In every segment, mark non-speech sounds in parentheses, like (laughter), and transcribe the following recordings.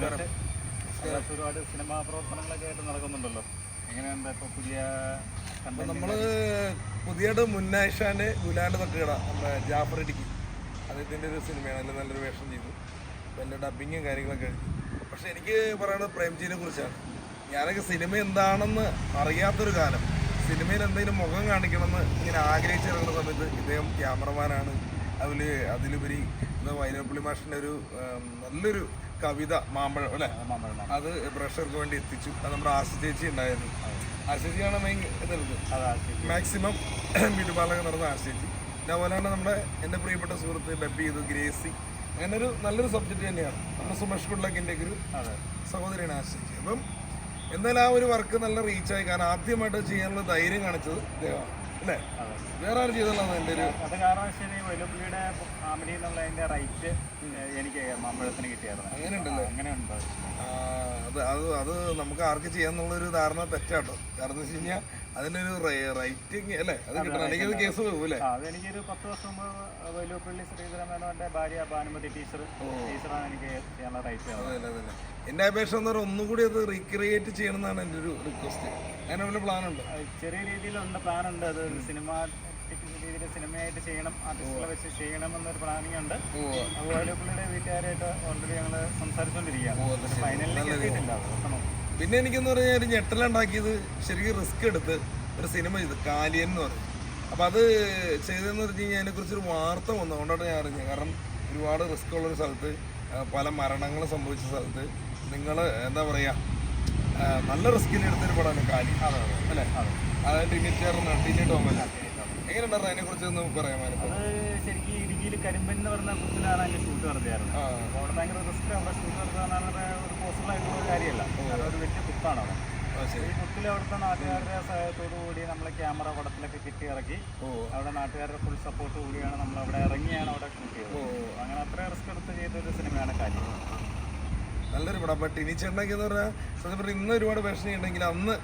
നമസ്കാരം. ഒരുപാട് സിനിമാ പ്രവർത്തനങ്ങളൊക്കെ ആയിട്ട് നടക്കുന്നുണ്ടല്ലോ. എങ്ങനെയുണ്ട് ഇപ്പോൾ പുതിയ നമ്മൾ പുതിയത് മുന്നായിഷാന്റെ ഗുലാന്റെ തട്ടുകട നമ്മുടെ ജാഫർ ഇടുക്കി. അദ്ദേഹത്തിന്റെ ഒരു സിനിമയാണ് അതിൽ നല്ലൊരു വേഷം ചെയ്തു. നല്ല ഡബിങ്ങും കാര്യങ്ങളൊക്കെ പക്ഷെ എനിക്ക് പറയുന്നത് പ്രേംജിനെ കുറിച്ചാണ്. ഞാനൊക്കെ സിനിമ എന്താണെന്ന് അറിയാത്തൊരു കാലം. സിനിമയിൽ എന്തെങ്കിലും മുഖം കാണിക്കണമെന്ന് ഇങ്ങനെ ആഗ്രഹിച്ചിറങ്ങുന്ന സമയത്ത് ഇദ്ദേഹം ക്യാമറമാനാണ്. അതിൽ അതിലുപരി എന്താ വൈനപ്പള്ളി മാഷിന്റെ ഒരു നല്ലൊരു കവിത മാമ്പഴം അല്ലേ. അത് ബ്രഷർക്ക് വേണ്ടി എത്തിച്ചു. അത് നമ്മുടെ ആശ ചേച്ചി ഉണ്ടായിരുന്നു. ആശ ചേച്ചിയാണ് മെയിൻ ഇതെടുത്തത്. (clears throat) മാക്സിമം വീട്ടുപാലൊക്കെ നടന്ന ആശ ചേച്ചി. അതുപോലെ തന്നെ നമ്മുടെ എന്റെ പ്രിയപ്പെട്ട സുഹൃത്ത് ഡബ് ചെയ്തു ഗ്രേസി. അങ്ങനെ ഒരു നല്ലൊരു സബ്ജക്റ്റ് തന്നെയാണ്. നമ്മുടെ സുമേഷ് കുಡ್ലക്കിന്റെ ഒരു സഹോദരിയാണ് ആശ ചേച്ചി. അപ്പം എന്തായാലും ആ ഒരു വർക്ക് നല്ല റീച്ചായി കാരണം ആദ്യമായിട്ട് ചെയ്യാനുള്ള ധൈര്യം കാണിച്ചത് ഇദ്ദേഹമാണ്. അല്ലേ? വേറെ ആരും ചെയ്തതാണ് എന്റെ ഒരു അത് കാരണം ശരി വൈലപ്പള്ളിയുടെ ഫാമിലി എന്നുള്ളതിന്റെ റൈറ്റ് എനിക്ക് മാമ്പഴത്തിന് കിട്ടിയായിരുന്നു. അങ്ങനെ ഉണ്ടല്ലേ അങ്ങനെ ഉണ്ട് അത് അത് അത് നമുക്ക് ആർക്ക് ചെയ്യാന്നുള്ളൊരു ധാരണ തെറ്റാട്ടോ. കാരണം എന്ന് വെച്ച് കഴിഞ്ഞാൽ അതിനൊരു റൈറ്റിംഗ് അല്ലേ? അത് കിട്ടണം. അല്ലെങ്കിൽ കേസ് പോകും അല്ലേ ആ, അതെനിക്കൊരു പത്ത് വർഷം മുമ്പ് വൈലപ്പള്ളി ശ്രീധരമേനോന്റെ ഭാര്യ ഭാനുമതി ടീച്ചർ ടീച്ചറാണ് എനിക്ക് ചെയ്യാനുള്ള റൈറ്റ് എന്റെ അപേക്ഷ എന്ന് പറഞ്ഞാൽ ഒന്നുകൂടി അത് റീക്രിയേറ്റ് ചെയ്യണം എന്നാണ് എന്റെ ഒരു റിക്വസ്റ്റ് അങ്ങനെ വല്ല പ്ലാൻ ഉണ്ട്? ചെറിയ രീതിയിലുണ്ട് പ്ലാൻ ഉണ്ട്. അത് സിനിമ രീതിയിൽ സിനിമയായിട്ട് ചെയ്യണം ആർട്ടിസ്റ്റുകളെ വെച്ച് ചെയ്യണം എന്നൊരു പ്ലാനിങ് ഉണ്ട് അതുപോലെ പുള്ളിയുടെ വീട്ടുകാരായിട്ട് ഓൾറെഡി ഞങ്ങൾ സംസാരിച്ചുകൊണ്ടിരിക്കുകയാണ് ഫൈനലിലേക്ക് എത്തിയിട്ടില്ല. പിന്നെ എനിക്കെന്ന് പറഞ്ഞാൽ ഒരു ഞെട്ടലുണ്ടാക്കിയത് ശരിക്കും റിസ്ക് എടുത്ത് ഒരു സിനിമ ചെയ്തു. കാലിയൻ എന്ന് പറയും. അപ്പം അത് ചെയ്തതെന്ന് പറഞ്ഞു കഴിഞ്ഞാൽ അതിനെക്കുറിച്ചൊരു വാർത്ത വന്നു. അതുകൊണ്ടാണ് ഞാൻ അറിഞ്ഞത്. കാരണം ഒരുപാട് റിസ്ക് ഉള്ളൊരു സ്ഥലത്ത് പല മരണങ്ങൾ സംഭവിച്ച സ്ഥലത്ത് നിങ്ങൾ എന്താ പറയുക നല്ല റിസ്കിൽ എടുത്തൊരു പടമാണ് കാലി അല്ലേ? അതായത് ടിനിറ്റേറിന് ടിനി ടോമല്ല. എങ്ങനെയുണ്ടായിരുന്നു അതിനെക്കുറിച്ച് ഒന്ന് പറയാമായിരുന്നു ശരിക്കും ഇടുക്കിയിൽ കരിമ്പൻ എന്ന് പറഞ്ഞ കുത്തിലാണ് അതിന്റെ ഷൂട്ട് നടത്തിയായിരുന്നു. അവിടെ ഭയങ്കര റിസ്ക് അവിടെ ഷൂട്ട് നടത്താൻ ഒരു പോസിബിൾ ആയിട്ടുള്ള ഒരു കാര്യമല്ല കാരണം ഒരു വലിയ കുത്താണ് അവിടെ ഈ കുത്തിൽ അവിടുത്തെ നാട്ടുകാരുടെ സഹായത്തോടു കൂടി നമ്മൾ ക്യാമറ കുടത്തിലൊക്കെ കിട്ടി ഇറക്കി. അവിടെ നാട്ടുകാരുടെ ഫുൾ സപ്പോർട്ട് കൂടിയാണ് നമ്മൾ അവിടെ ഇറങ്ങിയാണ് അവിടെ കിട്ടിയത്. ഓ അങ്ങനെ അത്ര റിസ്ക് എടുത്ത് ചെയ്തൊരു സിനിമയാണ് കാര്യം. നല്ലൊരു പടം. ബട്ട് ഇനി ചേട്ടനൊക്കെ എന്ന് പറഞ്ഞാൽ സത്യം പറഞ്ഞാൽ ഇന്ന് ഒരുപാട് വേഷം ഉണ്ടെങ്കിൽ അന്ന്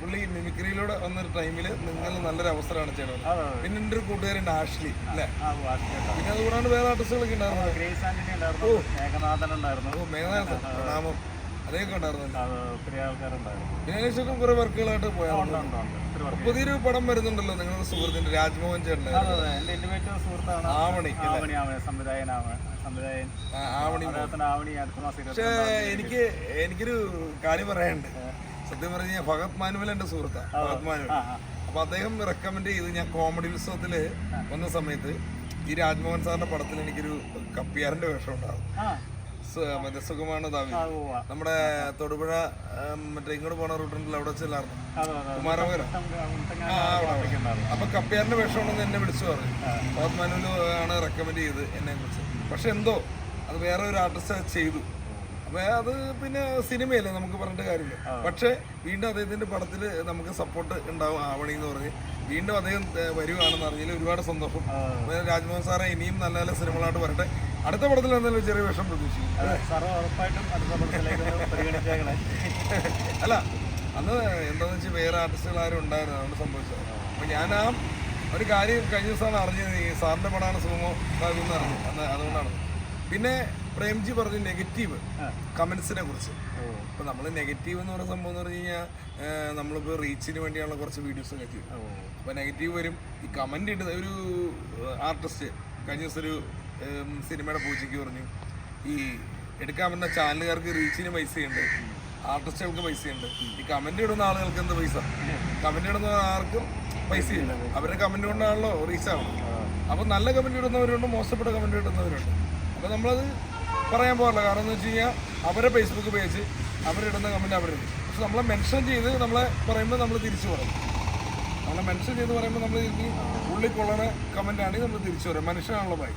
പുള്ളി മിമിക്രിയിലൂടെ വന്നൊരു ടൈമിൽ നിങ്ങൾ നല്ലൊരു അവസരമാണ് ചെയ്യണത് അതെ പിന്നെ എന്റെ ഒരു കൂട്ടുകാരുണ്ട് ആഷ്ലി അല്ലേ? പിന്നെ അതുകൂടാണ്ട് വേറെ ആർട്ടിസ്റ്റുകളൊക്കെ ഉണ്ടായിരുന്നു? ഓ. മേഘനാഥൻ ഉണ്ടായിരുന്നു. ഓ മേഘനാഥൻ. പ്രണാമം അതൊക്കെ ഒത്തിരി ആൾക്കാരുണ്ടായിരുന്നു. കുറെ വർക്കുകളായിട്ട് work. പുതിയൊരു പടം വരുന്നുണ്ടല്ലോ നിങ്ങളുടെ സുഹൃത്തിന്റെ രാജ്മോഹൻ സുഹൃത്താണ്. ആവണി ആവണി. ആവണി സംവിധായകനാണ് സംവിധായകൻ. ആവണി ആവണി അടുത്ത മാസം പക്ഷേ എനിക്ക് എനിക്കൊരു കാര്യം പറയാനുണ്ട്. സത്യം പറഞ്ഞു കഴിഞ്ഞാൽ ഭഗത് മാനുവൽ എന്റെ സുഹൃത്താണ് ഭഗത് മാനുവൽ. ആ ആ. അപ്പൊ അദ്ദേഹം റെക്കമെൻഡ് ചെയ്ത് ഞാൻ കോമഡി ഉത്സവത്തിൽ വന്ന സമയത്ത് ഈ രാജ്മോഹൻ സാറിന്റെ പടത്തിൽ എനിക്കൊരു കപ്പിയാറിന്റെ വേഷം ഉണ്ടാകും മറ്റേ സുഖമാണ് നമ്മുടെ തൊടുപുഴ മറ്റേ ഇങ്ങോട്ട് പോണ റൂട്ടുണ്ടല്ലോ അവിടെ അതെ കുമാരമംഗലം? അപ്പൊ കപ്പിയാറിന്റെ വേഷം എന്നെ വിളിച്ചു പറഞ്ഞു. ആണ് റെക്കമെൻഡ് ചെയ്ത് എന്നെ കുറിച്ച്. പക്ഷെ എന്തോ അത് വേറെ ഒരു ആർട്ടിസ്റ്റ് ചെയ്തു. അപ്പൊ അത് പിന്നെ സിനിമയല്ലേ നമുക്ക് പറഞ്ഞിട്ട് കാര്യമില്ല. പക്ഷെ വീണ്ടും അദ്ദേഹത്തിന്റെ പടത്തിൽ നമുക്ക് സപ്പോർട്ട് ഉണ്ടാവും ആവണി എന്ന് പറഞ്ഞ് വീണ്ടും അദ്ദേഹം വരുവാണെന്ന് അറിഞ്ഞതിൽ ഒരുപാട് സന്തോഷം. രാജ്മോഹൻ സാറെ ഇനിയും നല്ല നല്ല സിനിമകളായിട്ട് വരട്ടെ. അടുത്ത പടത്തിൽ എന്തെങ്കിലും ചെറിയ വേഷം പ്രതീക്ഷിക്കും (laughs) അല്ല? അന്ന് എന്താന്ന് വെച്ചാൽ വേറെ ആർട്ടിസ്റ്റുകൾ ആരും ഉണ്ടായിരുന്നു അതുകൊണ്ട് സംഭവിച്ചത്. അപ്പൊ ഞാൻ ആ ഒരു കാര്യം കഴിഞ്ഞ ദിവസമാണ് അറിഞ്ഞത്. ഈ സാറിന്റെ പടമാണ് സുമോ എന്ന് അറിഞ്ഞു അന്ന് അതുകൊണ്ടാണ്. പിന്നെ പ്രേംജി പറഞ്ഞു നെഗറ്റീവ് കമൻസിനെ കുറിച്ച്. ഇപ്പൊ നമ്മൾ നെഗറ്റീവ് എന്ന് പറയുന്ന സംഭവം എന്ന് പറഞ്ഞു കഴിഞ്ഞാൽ നമ്മളിപ്പോൾ റീച്ചിന് വേണ്ടിയുള്ള കുറച്ച് വീഡിയോസ് ഒക്കെ ചെയ്യും അപ്പോൾ നെഗറ്റീവ് വരും. ഈ കമന്റ് ഇട്ട് ഒരു ആർട്ടിസ്റ്റ് കഴിഞ്ഞ ദിവസം ഒരു സിനിമയുടെ പൂജയ്ക്ക് പറഞ്ഞു. ഈ എടുക്കാൻ പറ്റുന്ന ചാനലുകാർക്ക് റീച്ചിന് പൈസയുണ്ട്. ആർട്ടിസ്റ്റുകൾക്ക് പൈസയുണ്ട്. ഈ കമന്റ് ഇടുന്ന ആളുകൾക്ക് എന്ത് പൈസ? കമന്റ് ഇടുന്ന ആർക്കും പൈസയില്ല. അവരുടെ കമന്റ് കൊണ്ടാണല്ലോ റീച്ച് ആവുന്നത് അപ്പോൾ നല്ല കമന്റ് ഇടുന്നവരുണ്ട് മോശപ്പെട്ട കമന്റ് ഇടുന്നവരുണ്ട്. അപ്പോൾ നമ്മളത് പറയാൻ പോകില്ല കാരണം എന്ന് വെച്ച് കഴിഞ്ഞാൽ അവരെ ഫേസ്ബുക്ക് പേജ് അവരിടുന്ന കമന്റ് അവരിടും. പക്ഷെ നമ്മളെ മെൻഷൻ ചെയ്ത് നമ്മളെ പറയുമ്പോൾ നമ്മൾ തിരിച്ചു പറയും. നമ്മളെ മെൻഷൻ ചെയ്ത് പറയുമ്പോൾ നമ്മൾ ഉള്ളിൽ കൊള്ളണ കമന്റ് ആണെങ്കിൽ നമ്മൾ തിരിച്ചു പറയും. മനുഷ്യനാണല്ലോ ഭായി.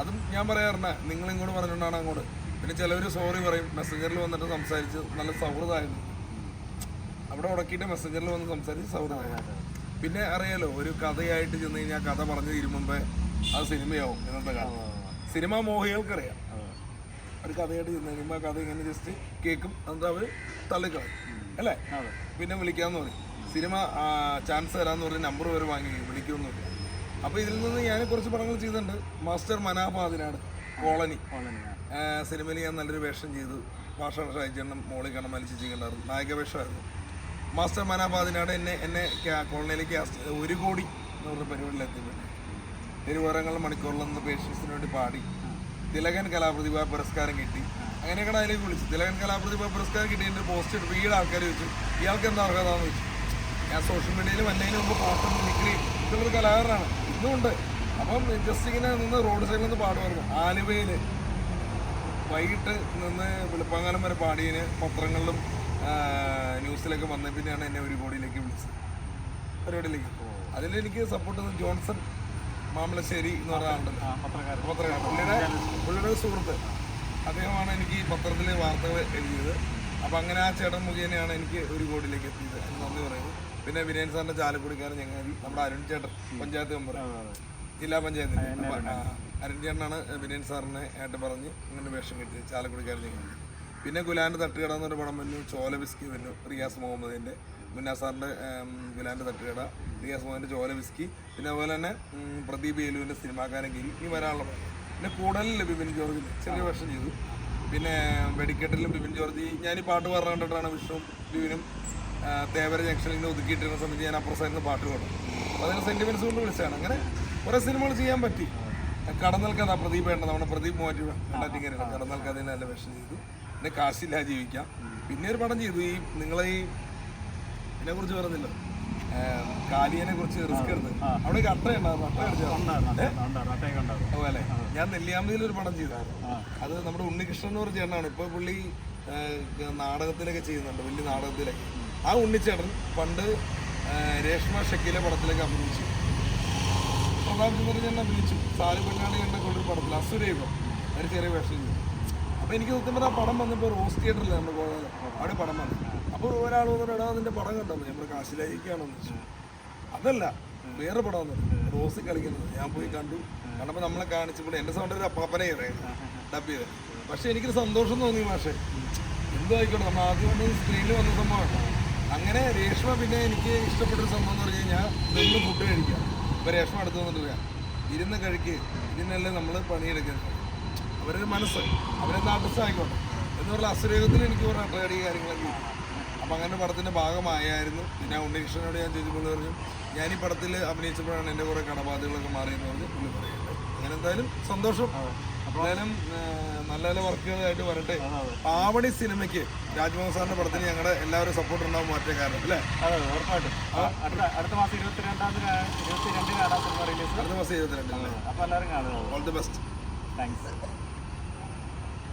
അതും ഞാൻ പറയാറുണ്ട്. നിങ്ങൾ ഇങ്ങോട്ട് പറഞ്ഞുകൊണ്ടാണ് അങ്ങോട്ട്. പിന്നെ ചിലവർ സോറി പറയും. മെസ്സഞ്ചറിൽ വന്നിട്ട് സംസാരിച്ച് നല്ല സൗഹൃദമായിരുന്നു. അവിടെ ഉടക്കിയിട്ട് മെസ്സഞ്ചറിൽ വന്ന് സംസാരിച്ച് സൗഹൃദമായിരുന്നു. പിന്നെ അറിയാലോ ഒരു കഥയായിട്ട് ചെന്ന് കഴിഞ്ഞാൽ കഥ പറഞ്ഞു തീരുമ്പേ അത് സിനിമയാവും ഇന്നത്തെ കാലം. സിനിമ മോഹികൾക്കറിയാം. ഒരു കഥയായിട്ട് ചെന്ന് കഴിയുമ്പോൾ കഥ ഇങ്ങനെ ജസ്റ്റ് കേൾക്കും എന്നിട്ട് അവർ തള്ളിക്കളയും. അല്ലേ? പിന്നെ വിളിക്കാമെന്ന് പറയും. സിനിമ ചാൻസ് തരാമെന്ന് പറഞ്ഞ് നമ്പർ വരെ വാങ്ങി വിളിക്കുമെന്നില്ല അപ്പോൾ ഇതിൽ നിന്ന് ഞാൻ കുറച്ച് പടങ്ങൾ ചെയ്തിട്ടുണ്ട്. മാസ്റ്റർ മനാഫാദിനാട് കോളനി. സിനിമയിൽ ഞാൻ നല്ലൊരു വേഷം ചെയ്തു. ഭാഷ ഷായിച്ചെണ്ണം മോളി കണ്ണം മലിച്ചിട്ടുണ്ടായിരുന്നു നായകവേഷമായിരുന്നു മാസ്റ്റർ മനാബാദിനാണ് എന്നെ എന്നെ കോളനിയിലേക്ക് ഒരു കോടി എന്ന് പറഞ്ഞ പരിപാടിയിലെത്തി തിരുവോരങ്ങൾ മണിക്കൂറിലെന്ന് പേഷ്യൻസിന് വേണ്ടി പാടി. തിലകൻ കലാപ്രതിഭ പുരസ്കാരം കിട്ടി. അങ്ങനെയൊക്കെയാണ് അതിലേക്ക് വിളിച്ചു തിലകൻ കലാപ്രതിഭ പുരസ്കാരം കിട്ടി എന്റെ പോസ്റ്റ് വീട് ആൾക്കാർ ചോദിച്ചു ഇയാൾക്ക് എന്താ അർഹതാന്ന് ചോദിച്ചു. ഞാൻ സോഷ്യൽ മീഡിയയിൽ വന്നതിന് മുമ്പ് പോസ്റ്റർ മിമിക്രി ഇതൊരു കലാകാരനാണ്. ഇന്നും ഉണ്ട്. അപ്പം ജസ്റ്റ് ഇങ്ങനെ നിന്ന് റോഡ് സൈഡിൽ നിന്ന് പാടുമായിരുന്നു ആലുവയിൽ വൈകിട്ട് നിന്ന് വെളുപ്പാങ്കാലം വരെ പാടിയതിന് പത്രങ്ങളിലും ന്യൂസിലൊക്കെ വന്ന പിന്നെയാണ് എന്നെ ഒരു കോടിയിലേക്ക് വിളിച്ചത്. പരിപാടിയിലേക്ക്. അതിലെനിക്ക് സപ്പോർട്ട് ചെയ്തത് ജോൺസൺ മാമ്പളശ്ശേരി എന്ന് പറഞ്ഞ ആളുണ്ടല്ലോ ആ, പത്രക്കാരൻ. പത്രക്കാരൻ. പുള്ളിയുടെ പുള്ളിയുടെ സുഹൃത്ത്. അദ്ദേഹമാണ് എനിക്ക് ഈ പത്രത്തിലെ വാർത്തകൾ എഴുതിയത്. അപ്പം അങ്ങനെ ആ ചേട്ടൻ മുഖേനയാണ് എനിക്ക് ഒരു കോടിയിലേക്ക് എത്തിയത് എന്ന് നന്ദി പറയുന്നത് പിന്നെ വിനയൻ സാറിന്റെ ചാലക്കുടിക്കാരൻ ഞങ്ങൾ നമ്മുടെ അരുൺ ചേട്ടൻ പഞ്ചായത്ത് മെമ്പർ ജില്ലാ പഞ്ചായത്തിൽ അരുൺ ചേട്ടനാണ് വിനയൻ സാറിനെ ആയിട്ട് പറഞ്ഞ് ഇങ്ങനെ വേഷം കിട്ടിയത് ചാലക്കുടിക്കാരൻ ഞങ്ങൾ. പിന്നെ ഗുലാന്റെ തട്ടുകട എന്നൊരു പടം വന്നു ചോല ബിസ്കി വന്നു റിയാസ് മുഹമ്മദിന്റെ മുന്നാ സാറിന്റെ ഗുലാന്റെ തട്ടുകട റിയാസ് മുഹമ്മദിന്റെ ചോല ബിസ്കി പിന്നെ അതുപോലെ തന്നെ പ്രദീപ് ഏലുവിന്റെ സിനിമാക്കാരൻ ഗിരി. ഈ വരാനുള്ള പടം. പിന്നെ കൂടുതലില്ല ബിപിൻ ജോർജിൽ ചെറിയ വേഷം ചെയ്തു. പിന്നെ വെടിക്കെട്ടിലും ബിപിൻ ജോർജി ഞാൻ ഈ പാട്ട് പറഞ്ഞു കണ്ടിട്ടാണ് വിഷ്ണു ബിപിനും തേവര ജംഗ്ഷനിൽ നിന്ന് ഒതുക്കിയിട്ടിരുന്ന സമയത്ത് ഞാൻ അപ്പുറം സൈഡിൽ നിന്ന് പാട്ട് പാടും. അതിന് സെന്റിമെന്റ്സ് കൊണ്ട് വിളിച്ചതാണ്. അങ്ങനെ കുറേ സിനിമകൾ ചെയ്യാൻ പറ്റി. കടന്നൽ ആ പ്രദീപ് വേണ്ട നമ്മുടെ പ്രദീപ് മോറ്റി കടം നിൽക്കാതെ നല്ല വേഷം ചെയ്തു. പിന്നെ കാശില്ല ജീവിക്കാം. പിന്നെ ഒരു പടം ചെയ്തു. ഈ നിങ്ങളെ ഈ ഇതിനെക്കുറിച്ച് പറഞ്ഞില്ല. കാലിയനെ കുറിച്ച് റിസ്ക് എടുത്ത്. അവിടെ ഈ അട്ട ഉണ്ടായിരുന്നു അട്ട അടിച്ചത് അട്ടയൊക്കെ അതുപോലെ ഞാൻ നെല്ലിയാമ്പതിയിൽ ഒരു പടം ചെയ്തായിരുന്നു. അത് നമ്മുടെ ഉണ്ണികൃഷ്ണൻ എന്ന് പറഞ്ഞ ചേട്ടനാണ്. ഇപ്പൊ പുള്ളി നാടകത്തിലൊക്കെ ചെയ്യുന്നുണ്ട് വലിയ നാടകത്തിലൊക്കെ ആ ഉണ്ണിച്ചേട്ടൻ പണ്ട് രേഷ്മ ഷക്കിലെ പടത്തിലേക്ക് അഭിനയിച്ചു. പ്രതാപ് ചന്ദ്രൻ അഭിനയിച്ചു. സാലു പെണ്ണാണി കണ്ട കൊണ്ടൊരു പടത്തിൽ അസുരൈവം ഒരു ചെറിയ വേഷം ചെയ്തു. അപ്പോൾ എനിക്ക് സത്യം പറഞ്ഞാൽ പടം വന്നപ്പോൾ റോസ് തിയേറ്ററിൽ നമ്മൾ പോയത്. അവിടെ പടം വന്നു. അപ്പോൾ ഒരാൾ വന്നിട്ട് എടാ പടം കണ്ടോ? നമ്മുടെ കാശിലായിരിക്കുകയാണെന്ന് വെച്ചു. അതല്ല വേറെ പടം വന്നു. റോസ് കളിക്കുന്നത്. ഞാൻ പോയി കണ്ടു. കണ്ടപ്പോൾ നമ്മളെ കാണിച്ചപ്പോൾ എന്റെ സൗണ്ട് ഒരു അപ്പാപ്പനെ ഡബ് ചെയ്ത് പക്ഷേ എനിക്കൊരു സന്തോഷം തോന്നി മാഷെ. എന്തോ ആയിക്കോട്ടെ നമ്മൾ ആദ്യം വന്ന് സ്ക്രീനിൽ വന്ന സംഭവമാണ് അങ്ങനെ രേഷ്മ പിന്നെ എനിക്ക് ഇഷ്ടപ്പെട്ടൊരു സംഭവം എന്ന് പറഞ്ഞു കഴിഞ്ഞാൽ നിന്ന് ഫുഡ് കഴിക്കുക. ഇപ്പോൾ രേഷ്മ അടുത്ത് വന്നിട്ട് പറയാം ഇരുന്ന് കഴിക്കുക ഇതിനല്ലേ നമ്മൾ പണിയെടുക്കുന്നത്. അവരുടെ മനസ്സ് അവരെ ആർട്ടിസ്റ്റ് ആയിക്കോട്ടെ എന്ന് പറഞ്ഞാൽ അസുരേഖത്തിൽ എനിക്ക് പറഞ്ഞ ട്രേഡി കാര്യങ്ങളൊക്കെ അപ്പം അങ്ങനെ പടത്തിന്റെ ഭാഗമായായിരുന്നു. പിന്നെ ഉണ്ണികൃഷ്ണനോട് ഞാൻ ചോദിച്ചപ്പോൾ പറഞ്ഞു ഞാൻ ഈ പടത്തിൽ അഭിനയിച്ചപ്പോഴാണ് എന്റെ കുറേ കടബാധകളൊക്കെ മാറിയെന്ന് പറഞ്ഞ് പുള്ളി പറയുന്നത് അങ്ങനെ എന്തായാലും സന്തോഷം. എന്തായാലും നല്ല നല്ല വർക്കുകളായിട്ട് വരട്ടെ. ആവണി സിനിമയ്ക്ക് രാജ്മോഹൻ സാറിന്റെ പടത്തിന് ഞങ്ങളുടെ എല്ലാവരും സപ്പോർട്ട് ഉണ്ടാവും മാറ്റേ കാരണം അല്ലേ? ഉറപ്പായിട്ടും. അടുത്ത മാസം ഇരുപത്തിരണ്ടാം തീയതി ഇരുപത്തിരണ്ടിനാണ് അടുത്ത മാസം ഇരുപത്തിരണ്ട് അപ്പോൾ എല്ലാവരും കാണുക. All the best thanks